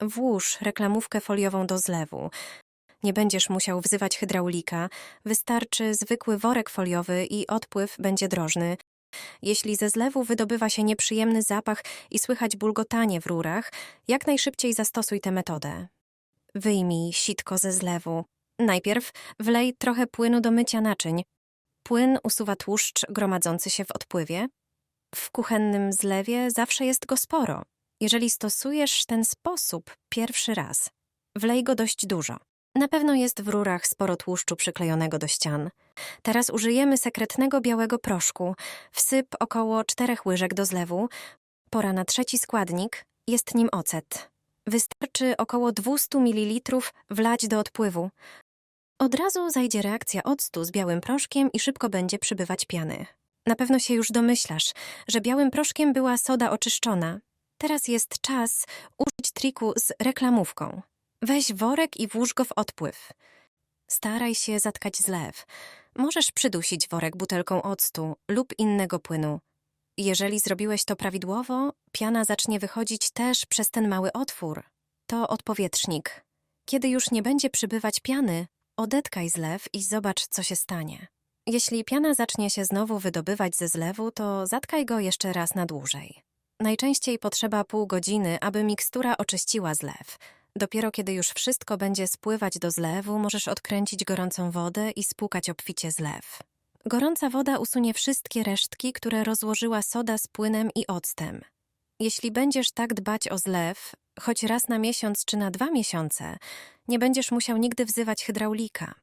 Włóż reklamówkę foliową do zlewu. Nie będziesz musiał wzywać hydraulika, wystarczy zwykły worek foliowy i odpływ będzie drożny. Jeśli ze zlewu wydobywa się nieprzyjemny zapach i słychać bulgotanie w rurach, jak najszybciej zastosuj tę metodę. Wyjmij sitko ze zlewu. Najpierw wlej trochę płynu do mycia naczyń. Płyn usuwa tłuszcz gromadzący się w odpływie. W kuchennym zlewie zawsze jest go sporo. Jeżeli stosujesz ten sposób pierwszy raz, wlej go dość dużo. Na pewno jest w rurach sporo tłuszczu przyklejonego do ścian. Teraz użyjemy sekretnego białego proszku. Wsyp około 4 łyżek do zlewu. Pora na trzeci składnik. Jest nim ocet. Wystarczy około 200 ml wlać do odpływu. Od razu zajdzie reakcja octu z białym proszkiem i szybko będzie przybywać piany. Na pewno się już domyślasz, że białym proszkiem była soda oczyszczona. Teraz jest czas użyć triku z reklamówką. Weź worek i włóż go w odpływ. Staraj się zatkać zlew. Możesz przydusić worek butelką octu lub innego płynu. Jeżeli zrobiłeś to prawidłowo, piana zacznie wychodzić też przez ten mały otwór. To odpowietrznik. Kiedy już nie będzie przybywać piany, odetkaj zlew i zobacz, co się stanie. Jeśli piana zacznie się znowu wydobywać ze zlewu, to zatkaj go jeszcze raz na dłużej. Najczęściej potrzeba pół godziny, aby mikstura oczyściła zlew. Dopiero kiedy już wszystko będzie spływać do zlewu, możesz odkręcić gorącą wodę i spłukać obficie zlew. Gorąca woda usunie wszystkie resztki, które rozłożyła soda z płynem i octem. Jeśli będziesz tak dbać o zlew, choć raz na miesiąc czy na dwa miesiące, nie będziesz musiał nigdy wzywać hydraulika.